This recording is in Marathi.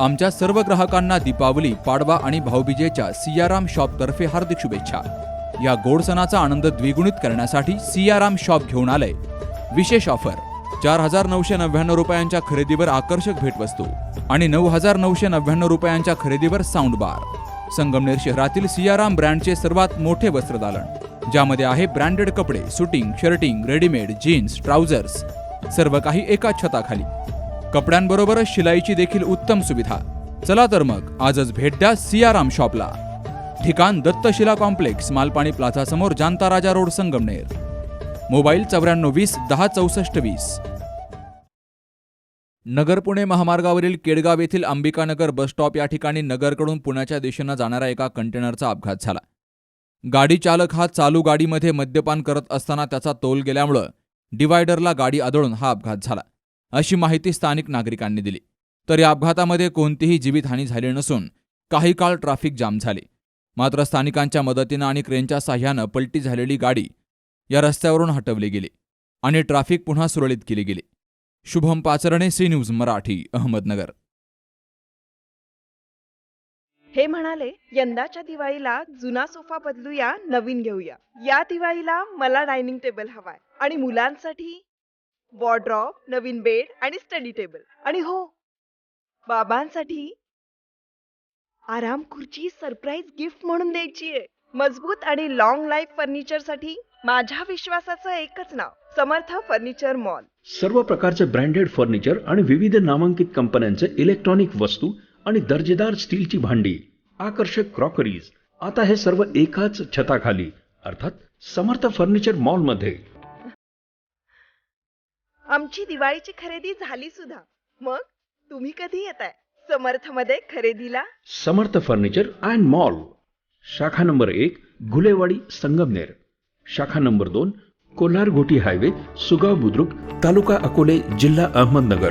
आमच्या सर्व ग्राहकांना दीपावली पाडवा आणि भाऊबीजेच्या सियाराम शॉपतर्फे हार्दिक शुभेच्छा. या गोड सणाचा आनंद द्विगुणित करण्यासाठी सियाराम शॉप घेऊन आलंय. विशेष ऑफर चार हजार नऊशे नव्याण्णव रुपयांच्या खरेदीवर आकर्षक भेटवस्तू आणि नऊ हजार नऊशे नव्याण्णव रुपयांच्या खरेदीवर साऊंड बार. संगमनेर शहरातील सियाराम ब्रँडचे सर्वात मोठे वस्त्रदालन ज्यामध्ये आहे ब्रँडेड कपडे suiting shirting readymade jeans trousers सर्व काही एकाच छताखाली. कपड्यांबरोबरच शिलाईची देखील उत्तम सुविधा. चला तर मग आजच भेट द्या सियाराम शॉपला. ठिकाण दत्तशिला कॉम्प्लेक्स मालपाणी प्लाझा समोर जांता राजा रोड संगमनेर. मोबाईल चौऱ्याण्णव वीस दहा चौसष्ट वीस. नगर पुणे महामार्गावरील केडगाव येथील अंबिकानगर बसस्टॉप या ठिकाणी नगरकडून पुण्याच्या दिशेनं जाणाऱ्या एका कंटेनरचा अपघात झाला. गाडी चालक हा चालू गाडीमध्ये मद्यपान करत असताना त्याचा तोल गेल्यामुळं डिवायडरला गाडी आदळून हा अपघात झाला. अशी माहिती स्थानिक नागरिकांनी दिली. तर या अपघातामध्ये कोणतीही जीवितहानी झाली नसून काही काळ ट्रॅफिक जाम झाले. मात्र स्थानिकांच्या मदतीनं आणि क्रेनच्या साह्यानं पलटी झालेली गाडी या रस्त्यावरून हटवली गेली आणि ट्रॅफिक पुन्हा सुरळीत केली गेली. Shubham Pacharne C news Marathi Ahmednagar. हे म्हणाले यंदाच्या दिवाळीला जुना सोफा बदलूया नवीन घेऊया. या दिवाळीला मला डायनिंग टेबल हवाय आणि मुलांसाठी वॉर्ड्रॉप नवीन बेड आणि स्टडी टेबल आणि हो बाबांसाठी आराम खुर्ची सरप्राईज गिफ्ट म्हणून द्यायची आहे. मजबूत आणि लॉंग लाईफ फर्निचरसाठी माझ्या विश्वासाचं एकच नाव समर्थ फर्निचर मॉल सर्व प्रकारचे ब्रँडेड फर्निचर आणि विविध नामांकित कंपन्यांचे इलेक्ट्रॉनिक वस्तू आणि दर्जेदार स्टीलची भांडी आकर्षक क्रॉकरीज आता हे सर्व एकाच छताखाली अर्थात समर्थ फर्निचर मॉलमध्ये आमची दिवाळीची खरेदी झाली सुद्धा. मग? तुम्ही कधी येताय? समर्थमध्ये खरेदीला? Samarth furniture and mall. शाखा नंबर एक घुलेवाडी संगमनेर. शाखा नंबर दोन कोल्हार घोटी हायवे सुगाव बुद्रुक तालुका अकोले जिल्हा अहमदनगर.